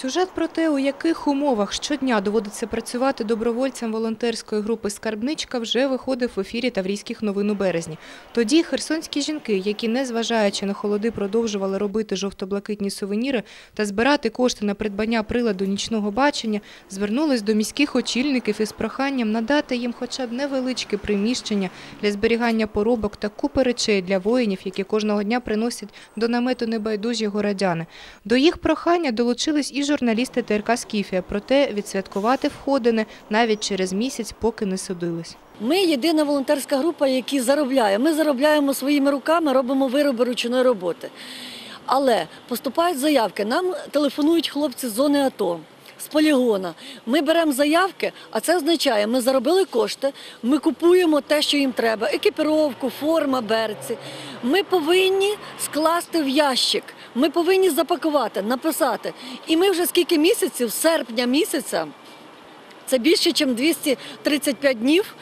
Сюжет про те, у яких умовах щодня доводиться працювати добровольцям волонтерської групи «Скарбничка» вже виходив в ефірі Таврійських новин у березні. Тоді херсонські жінки, які, незважаючи на холоди, продовжували робити жовто-блакитні сувеніри та збирати кошти на придбання приладу нічного бачення, звернулись до міських очільників із проханням надати їм хоча б невеличке приміщення для зберігання поробок та купи речей для воїнів, які кожного дня приносять до намету небайдужі городяни. До їх прохання долучились і журналісти ТРК «Скіфія», проте відсвяткувати входини навіть через місяць, поки не судились. Ми єдина волонтерська група, яка заробляє. Ми заробляємо своїми руками, робимо вироби ручної роботи. Але поступають заявки. Нам телефонують хлопці з зони АТО. З полігона. Ми беремо заявки, а це означає, ми заробили кошти, ми купуємо те, що їм треба: екіпіровку, форма, берці. Ми повинні скласти в ящик, ми повинні запакувати, написати. І ми вже скільки місяців, серпня місяця, це більше, ніж 235 днів.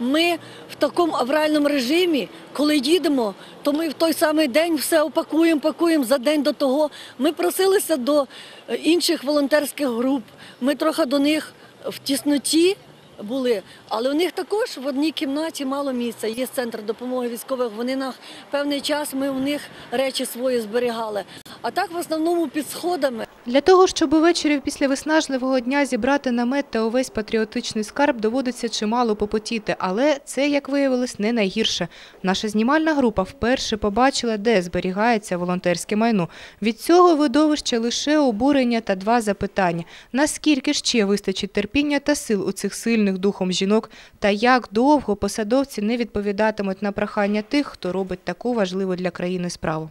Ми в такому авральному режимі, коли їдемо, то ми в той самий день все опакуємо, пакуємо за день до того. Ми просилися до е, інших волонтерських груп. Ми трохи до них в тісноті були, але у них також в одній кімнаті мало місця. Є центр допомоги військових. Вони на певний час ми у них речі свої зберігали. А так в основному під сходами. Для того, щоб увечері після виснажливого дня зібрати намет та увесь патріотичний скарб, доводиться чимало попотіти. Але це, як виявилось, не найгірше. Наша знімальна група вперше побачила, де зберігається волонтерське майно. Від цього видовища лише обурення та два запитання. Наскільки ще вистачить терпіння та сил у цих сильних духом жінок? Та як довго посадовці не відповідатимуть на прохання тих, хто робить таку важливу для країни справу?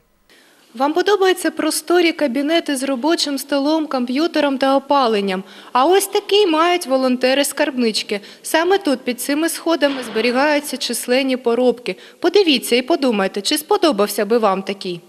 Вам подобаються просторі кабінети з робочим столом, комп'ютером та опаленням. А ось такий мають волонтери-скарбнички. Саме тут, під цими сходами, зберігаються численні поробки. Подивіться і подумайте, чи сподобався би вам такий.